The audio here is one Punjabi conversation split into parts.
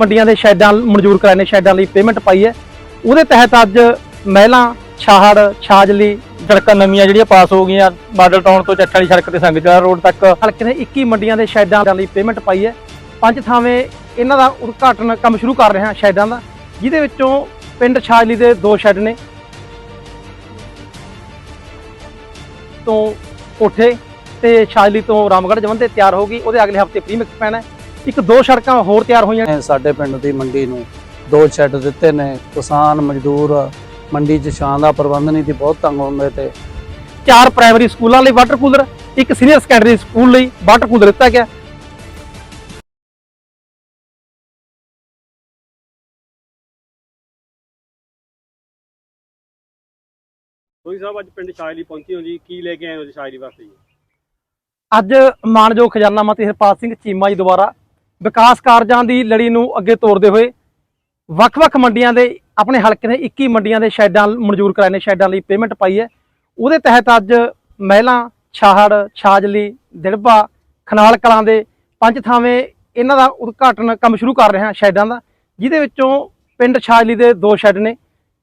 ਮੰਡੀਆਂ ਦੇ ਸ਼ੈਡਾਂ ਮਨਜ਼ੂਰ ਕਰਾਏ ਨੇ, ਸ਼ੈਡਾਂ ਲਈ ਪੇਮੈਂਟ ਪਾਈ ਹੈ। ਉਹਦੇ ਤਹਿਤ ਅੱਜ ਮਹਿਲਾ, ਛਾਹੜ, ਛਾਜਲੀ ਸੜਕਾਂ ਨਵੀਆਂ ਜਿਹੜੀਆਂ ਪਾਸ ਹੋ ਗਈਆਂ ਮਾਡਲ ਟਾਊਨ ਤੋਂ ਚੱਠਾ ਵਾਲੀ ਸੜਕ ਤੇ ਸੰਗਤਲਾ ਰੋਡ ਤੱਕ। ਹਲਕੇ ਨੇ 21 ਮੰਡੀਆਂ ਦੇ ਸ਼ੈਡਾਂ ਲਈ ਪੇਮੈਂਟ ਪਾਈ ਹੈ। ਪੰਜ ਥਾਵੇਂ ਇਹਨਾਂ ਦਾ ਉਦਘਾਟਨ ਕੰਮ ਸ਼ੁਰੂ ਕਰ ਰਹੇ ਹਾਂ ਸ਼ੈਡਾਂ ਦਾ, ਜਿਹਦੇ ਵਿੱਚੋਂ ਪਿੰਡ ਛਾਜਲੀ ਦੇ ਦੋ ਸ਼ੈਡ ਨੇ। ਤੋਂ ਕੋਠੇ ਤੇ ਛਾਜਲੀ ਤੋਂ ਰਾਮਗੜ੍ਹ ਜਵਨ ਤਿਆਰ ਹੋ ਗਈ, ਉਹਦੇ ਅਗਲੇ ਹਫ਼ਤੇ ਪ੍ਰੀਮਿਕਸ ਪੈਣਾ ਹੈ। ਇੱਕ ਦੋ ਸੜਕਾਂ ਹੋਰ ਤਿਆਰ ਹੋਈਆਂ। ਨੇ ਸਾਡੇ ਪਿੰਡ ਦੀ ਮੰਡੀ ਨੂੰ ਦੋ ਸ਼ੈੱਡ ਦਿੱਤੇ ਨੇ। ਕਿਸਾਨ ਮਜ਼ਦੂਰ ਮੰਡੀ 'ਚ ਛਾਂ ਦਾ ਪ੍ਰਬੰਧ ਨਹੀਂ ਸੀ ਬਹੁਤ ਤੰਗ ਹੁੰਦੇ ਤੇ। ਚਾਰ ਪ੍ਰਾਇਮਰੀ ਸਕੂਲਾਂ ਲਈ ਵਾਟਰ ਕੂਲਰ ਇੱਕ ਸੀਨੀਅਰ ਸੈਕੰਡਰੀ ਸਕੂਲ ਲਈ ਵਾਟਰ ਕੂਲਰ ਦਿੱਤਾ ਗਿਆ। ਸੋਈ ਸਾਹਿਬ ਅੱਜ ਪਿੰਡ ਸ਼ਾਇਲੀ ਪਹੁੰਚੇ ਹੋ ਜੀ। ਕੀ ਲੈ ਕੇ ਆਏ ਹੋ ਜੀ ਸ਼ਾਇਲੀ ਵਾਸਤੇ ਜੀ? ਅੱਜ ਮਾਨਯੋਗ ਖਜ਼ਾਨਾ ਮੰਤਰੀ ਹਰਪਾਲ ਸਿੰਘ ਚੀਮਾ ਜੀ ਦੁਆਰਾ ਵਿਕਾਸ ਕਾਰਜਾਂ ਦੀ ਲੜੀ ਨੂੰ ਅੱਗੇ ਤੋਰਦੇ ਹੋਏ ਵੱਖ-ਵੱਖ ਮੰਡੀਆਂ ਦੇ, ਆਪਣੇ ਹਲਕੇ ਦੇ 21 ਮੰਡੀਆਂ ਦੇ ਸ਼ੈਡਾਂ ਮਨਜ਼ੂਰ ਕਰਾਏ ਨੇ, ਸ਼ੈਡਾਂ ਲਈ ਪੇਮੈਂਟ ਪਾਈ ਹੈ। ਉਹਦੇ ਤਹਿਤ ਅੱਜ ਮਹਿਲਾ, ਛਾਹੜ, ਛਾਜਲੀ, ਦਿੜਬਾ, ਖਨਾਲ ਕਲਾਂ ਦੇ ਪੰਜ ਥਾਵੇਂ ਇਹਨਾਂ ਦਾ ਉਦਘਾਟਨ ਕੰਮ ਸ਼ੁਰੂ ਕਰ ਰਹੇ ਹਾਂ ਸ਼ੈਡਾਂ ਦਾ, ਜਿਹਦੇ ਵਿੱਚੋਂ ਪਿੰਡ ਛਾਜਲੀ ਦੇ ਦੋ ਸ਼ੈੱਡ ਨੇ,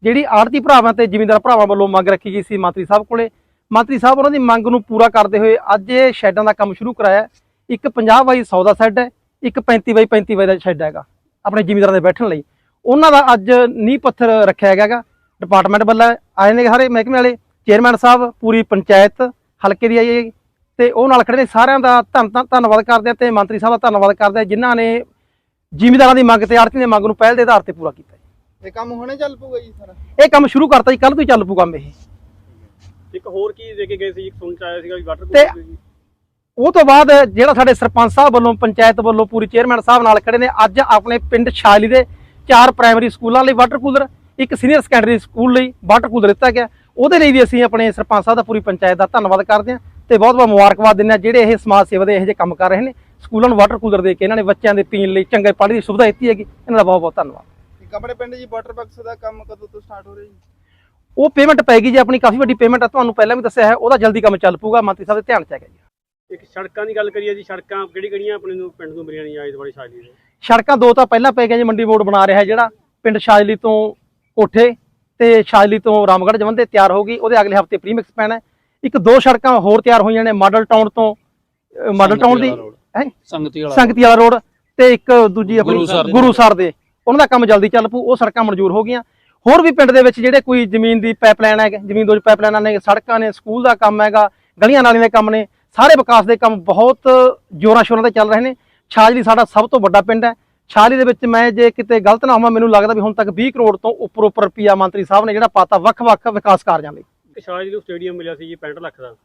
ਜਿਹੜੀ ਆੜਤੀ ਭਰਾਵਾਂ ਤੇ ਜ਼ਿਮੀਂਦਾਰ ਭਰਾਵਾਂ ਵੱਲੋਂ ਮੰਗ ਰੱਖੀ ਗਈ ਸੀ ਮੰਤਰੀ ਸਾਹਿਬ ਕੋਲੇ। ਮੰਤਰੀ ਸਾਹਿਬ ਉਹਨਾਂ ਦੀ ਮੰਗ ਨੂੰ ਪੂਰਾ ਕਰਦੇ ਹੋਏ ਅੱਜ ਇਹ ਸ਼ੈੱਡਾਂ ਦਾ ਕੰਮ ਸ਼ੁਰੂ ਕਰਾਇਆ। ਇੱਕ 50 ਬਾਈ 100 ਦਾ ਸ਼ੈੱਡ ਹੈ। ਇੱਕ 35 ਬਾਈ 35 ਬਾਈ ਦਾ ਸ਼ੈੱਡ ਹੈਗਾ ਆਪਣੇ ਜ਼ਿਮੀਂਦਾਰਾਂ ਦੇ ਬੈਠਣ ਲਈ। ਉਹਨਾਂ ਦਾ ਅੱਜ ਨੀਂਹ ਪੱਥਰ ਰੱਖਿਆ ਗਿਆ ਹੈਗਾ ਡਿਪਾਰਟਮੈਂਟ ਵੱਲੋਂ ਆਏ ਨੇ ਸਾਰੇ ਮਹਿਕਮੇ ਵਾਲੇ ਚੇਅਰਮੈਨ ਸਾਹਿਬ ਪੂਰੀ ਪੰਚਾਇਤ ਹਲਕੇ ਦੀ ਆਈ ਹੈ ਤੇ ਉਹ ਨਾਲ ਖੜੇ ਨੇ ਸਾਰਿਆਂ ਦਾ ਧੰਨ ਧੰਨ- ਧੰਨਵਾਦ ਕਰਦੇ ਹਾਂ ਤੇ ਮੰਤਰੀ ਸਾਹਿਬ ਦਾ ਧੰਨਵਾਦ ਕਰਦੇ ਹਾਂ ਜਿਨ੍ਹਾਂ ਨੇ ਜ਼ਿਮੀਂਦਾਰਾਂ ਦੀ ਮੰਗ ਤੇ ਆੜਤੀ ਦੀ ਮੰਗ ਨੂੰ ਪਹਿਲ ਦੇ ਆਧਾਰ ਤੇ ਪੂਰਾ ਕੀਤਾ ਇਹ ਕੰਮ ਹੁਣੇ ਚੱਲ ਪਊਗਾ ਜੀ ਸਾਰਾ? ਇਹ ਕੰਮ ਸ਼ੁਰੂ ਕਰਤਾ ਜੀ ਕੱਲ ਤੋਂ ਹੀ ਚੱਲ ਪੂ ਕੰਮ ਇਹ। ਇੱਕ ਹੋਰ ਕੀ ਦੇ ਕੇ ਗਏ ਸੀ ਇੱਕ ਸੁਣ ਚ ਆਇਆ ਸੀਗਾ ਵੀ ਵਾਟਰ ਤੇ- ਕੂਲਰ ਜੀ ਉਹ ਤੋਂ ਬਾਅਦ ਜਿਹੜਾ ਸਾਡੇ ਸਰਪੰਚ ਸਾਹਿਬ ਵੱਲੋਂ ਪੰਚਾਇਤ ਵੱਲੋਂ ਪੂਰੀ ਚੇਅਰਮੈਨ ਸਾਹਿਬ ਨਾਲ ਖੜੇ ਨੇ ਅੱਜ ਆਪਣੇ ਪਿੰਡ ਛਾਲੀ ਦੇ ਚਾਰ ਪ੍ਰਾਇਮਰੀ ਸਕੂਲਾਂ ਲਈ ਵਾਟਰ ਕੂਲਰ ਇੱਕ ਸੀਨੀਅਰ ਸੈਕੰਡਰੀ ਸਕੂਲ ਲਈ ਵਾਟਰ ਕੂਲਰ ਦਿੱਤਾ ਗਿਆ। ਉਹਦੇ ਲਈ ਵੀ ਅਸੀਂ ਆਪਣੇ ਸਰਪੰਚ ਸਾਹਿਬ ਦਾ ਪੂਰੀ ਪੰਚਾਇਤ ਦਾ ਧੰਨਵਾਦ ਕਰਦੇ ਹਾਂ ਤੇ ਬਹੁਤ ਬਹੁਤ ਮੁਬਾਰਕਬਾਦ ਦਿੰਦੇ ਹਾਂ ਜਿਹੜੇ ਇਹ ਸਮਾਜ ਸੇਵਾ ਦੇ ਇਹੋ ਜਿਹੇ ਕੰਮ ਕਰ ਰਹੇ ਨੇ। ਸਕੂਲਾਂ ਨੂੰ ਵਾਟਰ ਕੂਲਰ ਦੇ ਕੇ ਇਹਨਾਂ ਨੇ ਬੱਚਿਆਂ ਦੇ ਪੀਣ ਲਈ ਚੰਗੇ ਪਾਣੀ ਦੀ ਸੁਵਿਧਾ ਦਿੱਤੀ ਹੈਗੀ। ਇਹਨਾਂ ਦਾ ਬਹੁਤ ਬਹੁਤ ਧੰਨਵਾਦ। ਆਪਣੇ ਪਿੰਡ ਜੀ ਵਾਟਰ ਬਾਕਸ ਦਾ ਕੰਮ ਕਦੋਂ ਤੋਂ ਸਟਾਰਟ ਹੋ ਰਿਹਾ ਜੀ? ਉਹ ਪੇਮੈਂਟ ਪੈਗੀ ਜੀ ਆਪਣੀ ਕਾਫੀ ਵੱਡੀ ਪੇਮੈਂਟ ਆ। ਤੁਹਾਨੂੰ ਪਹਿਲਾਂ ਵੀ ਦੱਸਿਆ ਹੈ ਉਹਦਾ ਜਲਦੀ ਕੰਮ ਚੱਲ ਪਊਗਾ। ਮੰਤਰੀ ਸਾਹਿਬ ਦੇ ਧਿਆਨ ਚ ਹੈਗਾ ਜੀ। ਇੱਕ ਸੜਕਾਂ ਦੀ ਗੱਲ ਕਰੀਏ ਜੀ ਸੜਕਾਂ ਕਿਹੜੀ ਕਿਹੜੀਆਂ ਆਪਣੇ ਨੂੰ ਪਿੰਡ ਨੂੰ ਮਿਲੀਆਂ ਨਹੀਂ ਆਈ ਵਾਲੀ ਸ਼ਾਇਲੀ ਦੇ ਸੜਕਾਂ ਦੋ ਤਾਂ ਪਹਿਲਾਂ ਪੈ ਗਈਆਂ ਜੀ ਮੰਡੀ ਮੋੜ ਬਣਾ ਰਿਹਾ ਹੈ ਜਿਹੜਾ ਪਿੰਡ ਸ਼ਾਜਲੀ ਤੋਂ ਕੋਠੇ ਤੇ ਸ਼ਾਜਲੀ ਤੋਂ ਰਾਮਗੜ੍ਹ ਜਵਨ ਤੇ ਤਿਆਰ ਹੋ ਗਈ ਉਹਦੇ ਅਗਲੇ ਹਫ਼ਤੇ ਪ੍ਰੀਮਿਕਸ ਪੈਣਾ। ਇੱਕ ਦੋ ਸੜਕਾਂ ਹੋਰ ਤਿਆਰ ਹੋਈਆਂ ਨੇ ਮਾਡਲ ਟਾਊਨ ਤੋਂ ਮਾਡਲ ਟਾਊਨ ਦੀ ਹੈ ਸੰਗਤੀ ਵਾਲਾ ਸੰਗਤੀ ਵਾਲਾ ਰੋਡ ਤੇ ਇੱਕ ਦੂਜੀ ਆਪਣੀ ਗੁਰੂਸਰ ਦੇ। ਗੁਰੂਸਰ ਦੇ ਉਹਨਾਂ ਦਾ ਕੰਮ ਜਲਦੀ ਚੱਲ ਪੂ ਉਹ ਸੜਕਾਂ ਮਨਜ਼ੂਰ ਹੋ ਗਈਆਂ ਹੋਰ ਵੀ ਪਿੰਡ ਦੇ ਵਿੱਚ ਜਿਹੜੇ ਕੋਈ ਜ਼ਮੀਨ ਦੀ ਪਾਈਪਲਾਈਨ ਹੈ ਜ਼ਮੀਨ ਦੋ ਪਾਈਪਲਾਈਨਾਂ ਨੇ ਸੜਕਾਂ ਨੇ ਸਕੂਲ ਦਾ ਕੰਮ ਹੈਗਾ ਗਲੀਆਂ ਨਾਲੀਆਂ ਦੇ ਕੰਮ ਨੇ ਸਾਰੇ ਵਿਕਾਸ ਦੇ ਕੰਮ ਬਹੁਤ ਜ਼ੋਰਾਂ ਸ਼ੋਰਾਂ ਤੇ ਚੱਲ ਰਹੇ ਨੇ। ਛਾਜਲੀ ਸਾਡਾ ਸਭ ਤੋਂ ਵੱਡਾ ਪਿੰਡ ਹੈ। ਛਾਜਲੀ ਦੇ ਵਿੱਚ ਮੈਂ ਜੇ ਕਿਤੇ ਗਲਤ ਨਾ ਹੋਵਾਂ ਮੈਨੂੰ ਲੱਗਦਾ ਵੀ ਹੁਣ ਤੱਕ 20 ਕਰੋੜ ਤੋਂ ਉੱਪਰ ਉੱਪਰ ਰੁਪਈਆ ਮੰਤਰੀ ਸਾਹਿਬ ਨੇ ਜਿਹੜਾ ਪਾਤਾ ਵੱਖ-ਵੱਖ ਵਿਕਾਸ ਕਾਰਜਾਂ ਲਈ। ਸ਼ਾਇਲੀ ਨੂੰ ਸਟੇਡੀਅਮ ਮਿਲਿਆ ਸੀ ਜੀ 65 ਲੱਖ ਦਾ।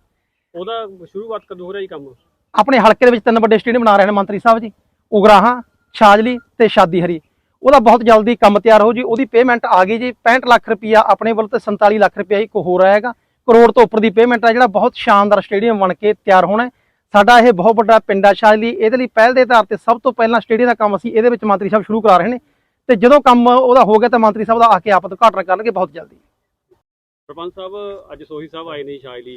ਉਹਦਾ ਸ਼ੁਰੂਆਤ ਕਦੋਂ ਹੋ ਰਿਹਾ ਜੀ ਕੰਮ? ਆਪਣੇ ਹਲਕੇ ਦੇ ਵਿੱਚ ਤਿੰਨ ਵੱਡੇ ਸਟੇਡੀਅਮ ਬਣਾ ਰਹੇ ਨੇ ਮੰਤਰੀ ਸਾਹਿਬ ਜੀ। ਉਗਰਾਹਾਂ ਛਾਜਲੀ ਤੇ ਸ਼ਾਦੀ ਹਰੀ। ਉਹਦਾ ਬਹੁਤ ਜਲਦੀ ਕੰਮ ਤਿਆਰ ਹੋ ਜੀ। ਉਹਦੀ ਪੇਮੈਂਟ ਆ ਗਈ ਜੀ। 65 ਲੱਖ ਰੁਪਈਆ ਆਪਣੇ ਵੱਲ ਤੇ 47 ਲੱਖ ਰੁਪਈਆ ਇੱਕ ਹੋਰ ਆਏਗਾ ਕਰੋੜ ਤੋਂ ਉੱਪਰ ਦੀ ਪੇਮੈਂਟ ਆ ਜਿਹੜਾ ਬਹੁਤ ਸ਼ਾਨਦਾਰ ਸਟੇਡੀਅਮ ਬਣ ਕੇ ਤਿਆਰ ਹੋਣਾ ਹੈ। ਸਾਡਾ ਇਹ ਬਹੁਤ ਵੱਡਾ ਪਿੰਡ ਆ ਸ਼ਾਜਲੀ ਇਹਦੇ ਲਈ ਪਹਿਲ ਦੇ ਆਧਾਰ ਤੇ ਸਭ ਤੋਂ ਪਹਿਲਾਂ ਸਟੇਡੀਅਮ ਦਾ ਕੰਮ ਅਸੀਂ ਇਹਦੇ ਵਿੱਚ ਮੰਤਰੀ ਸਾਹਿਬ ਸ਼ੁਰੂ ਕਰਾ ਰਹੇ ਨੇ। ਤੇ ਜਦੋਂ ਕੰਮ ਉਹਦਾ ਹੋ ਗਿਆ ਤਾਂ ਮੰਤਰੀ ਸਾਹਿਬ ਦਾ ਆ ਕੇ ਆਪ ਉਦਘਾਟਨ ਕਰਨਗੇ ਬਹੁਤ ਜਲਦੀ। ਸਰਪੰਚ ਸਾਹਿਬ ਅੱਜ ਸੋਹੀ ਸਾਹਿਬ ਆਏ ਨੇ ਜੀ ਸ਼ਾਇਲੀ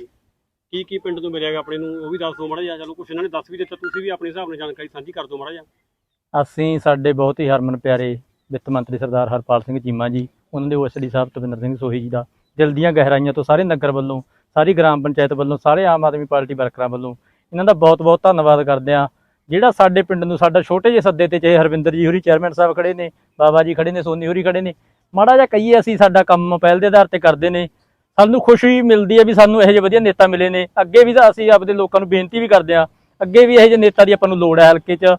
ਕੀ ਕੀ ਪਿੰਡ ਤੋਂ ਮਿਲਿਆਗਾ ਆਪਣੇ ਨੂੰ? ਉਹ ਵੀ ਦੱਸ ਦਿਓ ਮਾੜਾ ਜਿਹਾ ਚਲੋ ਕੁਛ ਇਹਨਾਂ ਨੇ ਦੱਸ ਵੀ ਦਿੱਤਾ ਤੁਸੀਂ ਵੀ ਆਪਣੇ ਹਿਸਾਬ ਨਾਲ ਜਾਣਕਾਰੀ ਸਾਂਝੀ ਕਰ ਦਿਓ ਮਾੜਾ ਜਿਹਾ। ਅਸੀਂ ਸਾਡੇ ਬਹੁਤ ਹੀ ਹਰਮਨ ਪਿਆਰੇ ਵਿੱਤ ਮੰਤਰੀ ਸਰਦਾਰ ਹਰਪਾਲ ਸਿੰਘ ਚੀਮਾ ਜੀ ਉਹਨਾਂ ਦੇ ਓਐਸਡੀ ਸਾਹਿਬ ਤਵਿੰਦਰ ਸਿੰਘ ਸੋਹੀ ਜੀ ਦਾ। ਦੀਆਂ ਗਹਿਰਾਈਆਂ ਤੋਂ ਸਾਰੇ ਨਗਰ ਵੱਲੋਂ, ਸਾਰੀ ਗ੍ਰਾਮ ਪੰਚਾਇਤ ਵੱਲੋਂ, ਸਾਰੇ ਆਮ ਆਦਮੀ ਪਾਰਟੀ ਵਰਕਰਾਂ ਵੱਲੋਂ ਇਹਨਾਂ ਦਾ ਬਹੁਤ-ਬਹੁਤ ਧੰਨਵਾਦ ਕਰਦੇ ਆ ਜਿਹੜਾ ਸਾਡੇ ਪਿੰਡ ਨੂੰ ਸਾਡਾ ਛੋਟੇ ਜਿਹੇ ਸੱਦੇ ਤੇ ਚਾਹੇ ਹਰਵਿੰਦਰ ਜੀ ਹੋਰੀ ਚੇਅਰਮੈਨ ਸਾਹਿਬ ਖੜੇ ਨੇ, ਬਾਬਾ ਜੀ ਖੜੇ ਨੇ, ਸੋਨੀ ਹੋਰੀ ਖੜੇ ਨੇ, ਮਾੜਾ ਜਿਹਾ ਕਹੀਏ ਅਸੀਂ ਸਾਡਾ ਕੰਮ ਪਹਿਲ ਦੇ ਆਧਾਰ ਤੇ ਕਰਦੇ ਨੇ। ਸਾਨੂੰ ਖੁਸ਼ੀ ਮਿਲਦੀ ਹੈ ਵੀ ਸਾਨੂੰ ਇਹੋ ਜਿਹੇ ਵਧੀਆ ਨੇਤਾ ਮਿਲੇ ਨੇ। ਅੱਗੇ ਵੀ ਤਾਂ ਅਸੀਂ ਆਪਦੇ ਲੋਕਾਂ ਨੂੰ ਬੇਨਤੀ ਵੀ ਕਰਦੇ ਆ ਅੱਗੇ ਵੀ ਇਹੋ ਜਿਹੇ ਨੇਤਾ ਦੀ ਆਪਾਂ ਨੂੰ ਲੋੜ ਹੈ ਹਲਕੇ 'ਚ।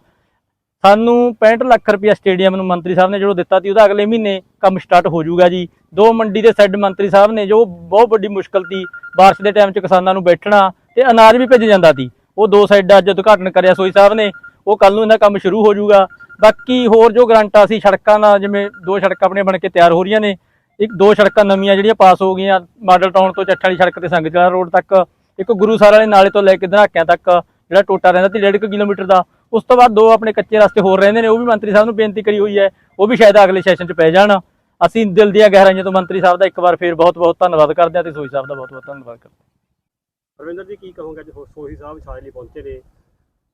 ਸਾਨੂੰ 65 ਲੱਖ ਰੁਪਇਆ ਸਟੇਡੀਅਮ ਨੂੰ ਮੰਤਰੀ ਸਾਹਿਬ ਨੇ ਜਦੋਂ ਦਿੱਤਾ ਸੀ, ਉਹਦਾ ਅਗਲੇ ਮਹੀਨੇ ਕੰਮ ਸਟਾਰਟ ਹੋ ਜਾਊਗਾ ਜੀ। ਦੋ ਮੰਡੀ ਦੇ ਸੈੱਡ ਮੰਤਰੀ ਸਾਹਿਬ ਨੇ ਜੋ ਬਹੁਤ ਵੱਡੀ ਮੁਸ਼ਕਲ ਸੀ, ਬਾਰਿਸ਼ ਦੇ ਟਾਈਮ 'ਚ ਕਿਸਾਨਾਂ ਨੂੰ ਬੈਠਣਾ ਤੇ ਅਨਾਜ ਵੀ ਭੇਜ ਜਾਂਦਾ ਸੀ। ਉਹ ਦੋ ਸਾਈਡ ਅੱਜ ਉਦਘਾਟਨ ਕਰਿਆ ਸੋਈ ਸਾਹਿਬ ਨੇ, ਉਹ ਕੱਲ ਨੂੰ ਇਹਦਾ ਕੰਮ ਸ਼ੁਰੂ ਹੋ ਜਾਊਗਾ। ਬਾਕੀ ਹੋਰ ਜੋ ਗਰੰਟਾਂ ਸੀ, ਸੜਕਾਂ ਦਾ ਜਿਵੇਂ ਦੋ ਸੜਕਾਂ ਆਪਣੇ ਬਣ ਕੇ ਤਿਆਰ ਹੋ ਰਹੀਆਂ ਨੇ, ਇੱਕ ਦੋ ਸੜਕਾਂ ਨਵੀਆਂ ਜਿਹੜੀਆਂ ਪਾਸ ਹੋ ਗਈਆਂ, ਮਾਡਲ ਟਾਊਨ ਤੋਂ ਚੱਠਾ ਵਾਲੀ ਸੜਕ ਤੇ ਸੰਗਤਲਾ ਰੋਡ ਤੱਕ, ਇੱਕ ਗੁਰੂਸਰ ਵਾਲੇ ਨਾਲੇ ਤੋਂ ਲੈ ਕੇ ਧਨਾਕਿਆਂ ਤੱਕ, ਜਿਹੜਾ ਟੋਟਾ ਰਹਿੰਦਾ ਸੀ 1.5 ਕਿਲੋਮੀਟਰ ਦਾ, ਉਸ ਤੋਂ ਬਾਅਦ ਦੋ ਆਪਣੇ ਕੱਚੇ ਰਸਤੇ ਹੋਰ ਰਹਿੰਦੇ ਨੇ, ਉਹ ਵੀ ਮੰਤਰੀ ਸਾਹਿਬ ਨੂੰ ਬੇਨਤੀ ਕਰੀ ਹੋਈ ਹੈ, ਉਹ ਵੀ ਸ਼ਾਇਦ ਅਗਲੇ ਸੈਸ਼ਨ 'ਚ ਪੈ ਜਾਣ। ਅਸੀਂ ਦਿਲ ਦੀਆਂ ਗਹਿਰਾਈਆਂ ਤੋਂ ਮੰਤਰੀ ਸਾਹਿਬ ਦਾ ਇੱਕ ਵਾਰ ਫੇਰ ਬਹੁਤ ਬਹੁਤ ਧੰਨਵਾਦ ਕਰਦੇ ਹਾਂ ਤੇ ਸੋਈ ਸਾਹਿਬ ਦਾ ਬਹੁਤ ਬਹੁਤ ਧੰਨਵਾਦ ਕਰਦੇ ਹਾਂ। ਰਵਿੰਦਰ ਜੀ ਕੀ ਕਹੋਗੇ ਅੱਜ ਸੋਹੀ ਸਾਹਿਬ ਸ਼ਾਇਲੀ ਪਹੁੰਚੇ ਨੇ?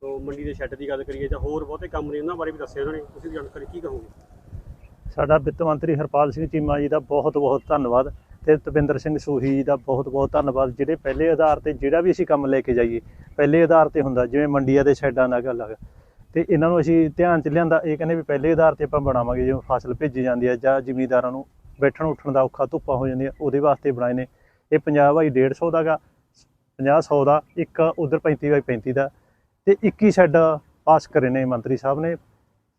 ਤੋਂ ਮੰਡੀ ਦੇ ਸ਼ੈੱਡ ਦੀ ਗੱਲ ਕਰੀਏ ਜਾਂ ਹੋਰ ਬਹੁਤੇ ਕੰਮ ਨੇ ਉਹਨਾਂ ਬਾਰੇ ਵੀ ਦੱਸਿਆ ਉਹਨਾਂ ਨੇ। ਤੁਸੀਂ ਜਾਣਕਾਰੀ ਕੀ ਕਹੋਗੇ? ਸਾਡਾ ਵਿੱਤ ਮੰਤਰੀ ਹਰਪਾਲ ਸਿੰਘ ਚੀਮਾ ਜੀ ਦਾ ਬਹੁਤ ਬਹੁਤ ਧੰਨਵਾਦ ਤੇ ਤਪਿੰਦਰ ਸਿੰਘ ਸੂਹੀ ਜੀ ਦਾ ਬਹੁਤ ਬਹੁਤ ਧੰਨਵਾਦ। ਜਿਹੜੇ ਪਹਿਲੇ ਆਧਾਰ ਤੇ ਜਿਹੜਾ ਵੀ ਅਸੀਂ ਕੰਮ ਲੈ ਕੇ ਜਾਈਏ ਪਹਿਲੇ ਆਧਾਰ ਤੇ ਹੁੰਦਾ ਜਿਵੇਂ ਮੰਡੀਆਂ ਦੇ ਸ਼ੈੱਡਾਂ ਦਾ ਗੱਲ ਆ। ਤੇ ਇਹਨਾਂ ਨੂੰ ਅਸੀਂ ਧਿਆਨ ਚ ਲਿਆਂਦਾ, ਇਹ ਕਹਿੰਦੇ ਵੀ ਪਹਿਲੇ ਆਧਾਰ ਤੇ ਆਪਾਂ ਬਣਾਵਾਂਗੇ, ਜਿਵੇਂ ਫਸਲ ਭੇਜੀ ਜਾਂਦੀ ਹੈ ਜਾਂ ਜ਼ਿਮੀਂਦਾਰਾਂ ਨੂੰ ਬੈਠਣ ਉੱਠਣ ਦਾ ਔਖਾ ਧੁੱਪਾ ਹੋ ਜਾਂਦੀਆਂ, ਉਹਦੇ ਵਾਸਤੇ ਬਣਾਏ ਨੇ। ਇਹ ਪੰਜਾਬ ਬਾਈ 150 ਦਾਗਾ 50 100 ਦਾ, ਇੱਕ ਉਧਰ 35 ਬਾਈ 35 ਦਾ। ਤੇ 21 ਸ਼ੈੱਡ ਪਾਸ ਕਰੇ ਨੇ ਮੰਤਰੀ ਸਾਹਿਬ ਨੇ,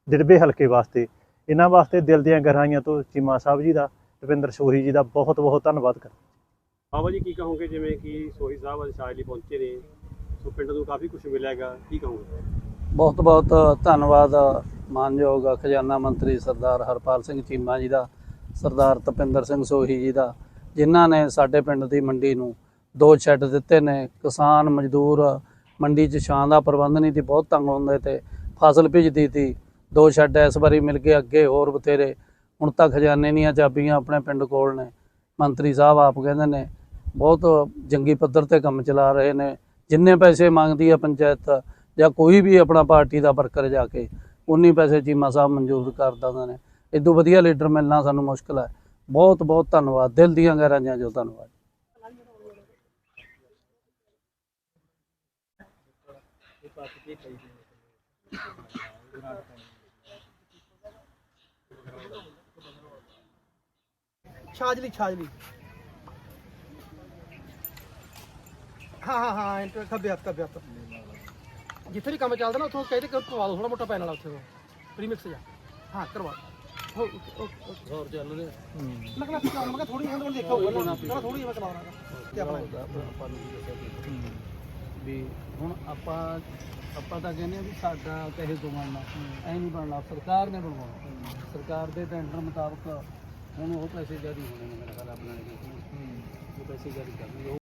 ਦਿੜਬੇ ਹਲਕੇ ਵਾਸਤੇ। ਇਹਨਾਂ ਵਾਸਤੇ ਦਿਲ ਦੀਆਂ ਗਹਿਰਾਈਆਂ ਤੋਂ ਚੀਮਾ ਸਾਹਿਬ ਜੀ ਦਾ, ਰਵਿੰਦਰ ਸੋਹੀ ਜੀ ਦਾ ਬਹੁਤ ਬਹੁਤ ਧੰਨਵਾਦ ਕਰ ਬਾਬਾ ਜੀ, ਕੀ ਕਹੋਗੇ ਜਿਵੇਂ ਕਿ ਸੋਹੀ ਸਾਹਿਬ ਅੱਜ ਸ਼ਾਇਦ ਪਹੁੰਚੇ ਨੇ, ਸੋ ਪਿੰਡ ਨੂੰ ਕਾਫੀ ਕੁਝ ਮਿਲਿਆ ਹੈਗਾ, ਕੀ ਕਹੋਗੇ? ਬਹੁਤ ਬਹੁਤ ਧੰਨਵਾਦ, ਮਾਨਯੋਗ ਖਜ਼ਾਨਾ ਮੰਤਰੀ ਸਰਦਾਰ ਹਰਪਾਲ ਸਿੰਘ ਚੀਮਾ ਜੀ ਦਾ, ਸਰਦਾਰ ਤਪਿੰਦਰ ਸਿੰਘ ਸੋਹੀ ਜੀ ਦਾ, ਜਿਨ੍ਹਾਂ ਨੇ ਸਾਡੇ ਪਿੰਡ ਦੀ ਮੰਡੀ ਨੂੰ ਦੋ ਸ਼ੈੱਡ ਦਿੱਤੇ ਨੇ। ਕਿਸਾਨ ਮਜ਼ਦੂਰ ਮੰਡੀ 'ਚ ਛਾਂ ਦਾ ਪ੍ਰਬੰਧ ਨਹੀਂ ਸੀ, ਬਹੁਤ ਤੰਗ ਹੁੰਦੇ ਤੇ ਫਸਲ ਭਿੱਜਦੀ ਸੀ। ਦੋ ਸ਼ੈੱਡ ਇਸ ਵਾਰੀ ਮਿਲ ਗਏ ਅੱਗੇ ਹੋਰ ਬਥੇਰੇ, ਹੁਣ ਤਾਂ ਖਜ਼ਾਨੇ ਦੀਆਂ ਚਾਬੀਆਂ ਆਪਣੇ ਪਿੰਡ ਕੋਲ ਨੇ। ਮੰਤਰੀ ਸਾਹਿਬ ਆਪ ਕਹਿੰਦੇ ਨੇ, ਬਹੁਤ ਜੰਗੀ ਪੱਧਰ ਤੇ ਕੰਮ ਚਲਾ ਰਹੇ ਨੇ। ਜਿੰਨੇ ਪੈਸੇ ਮੰਗਦੀ ਆ ਪੰਚਾਇਤ ਜਾਂ ਕੋਈ ਵੀ ਆਪਣਾ ਪਾਰਟੀ ਦਾ ਵਰਕਰ ਜਾ ਕੇ ਉਨੀ ਪੈਸੇ ਚੀਮਾ ਸਾਹਿਬ ਮਨਜ਼ੂਰ ਕਰ ਦਿੰਦੇ ਨੇ। ਇਦੋਂ ਵਧੀਆ ਲੀਡਰ ਮਿਲਣਾ ਸਾਨੂੰ ਮੁਸ਼ਕਲ ਹੈ। ਬਹੁਤ ਬਹੁਤ ਧੰਨਵਾਦ। ਦਿਲ ਦੀਆਂ ਗਹਿਰਾਈਆਂ ਜੋ ਧੰਨਵਾਦ। ਛਾਜਲੀ ਛਾਜਲੀ। ਹਾਂ ਹਾਂ ਹਾਂ ਇੰਟਰ ਖੱਬੇ ਹੱਥ ਖੱਬੇ ਹੱਥ। ਜਿੱਥੇ ਵੀ ਕੰਮ ਚੱਲਦਾ ਨਾ ਉੱਥੋਂ ਕਹਿੰਦੇ ਕਿ ਪਵਾ ਦੋ ਥੋੜਾ ਮੋਟਾ ਪੈਣ ਵਾਲਾ ਉੱਥੇ ਪ੍ਰੀਮਿਕਸ ਜਾ। ਹਾਂ ਕਰਵਾ ਹੋ ਹੋਰ ਚੱਲ ਰਿਹਾ। ਮੈਂ ਕਿਹਾ ਅਸੀਂ ਕੰਮ ਮੈਂ ਥੋੜੀ ਹੁਣ ਦੇਖੋ ਪਹਿਲਾਂ ਮੈਂ ਆਪਣਾ ਆਪਾਂ ਨੂੰ ਵੀ ਦੱਸਿਆ ਸੀ ਵੀ ਹੁਣ ਆਪਾਂ ਆਪਾਂ ਤਾਂ ਕਹਿੰਦੇ ਆ ਵੀ ਸਾਡਾ ਕਹੇ ਤੋਂ ਬਣਨਾ ਐ ਨਹੀਂ ਬਣਨਾ ਸਰਕਾਰ ਨੇ ਬਣਵਾਉਣਾ। ਸਰਕਾਰ ਦੇ ਟੈਂਡਰ ਮੁਤਾਬਕ ਹੁਣ ਉਹ ਪੈਸੇ ਜਾਰੀ ਹੋਣੇ ਨੇ ਮੇਰਾ ਖਿਆਲ ਆਪਣੇ ਨੇ ਉਹ ਪੈਸੇ ਜਾਰੀ ਕਰਨਗੇ।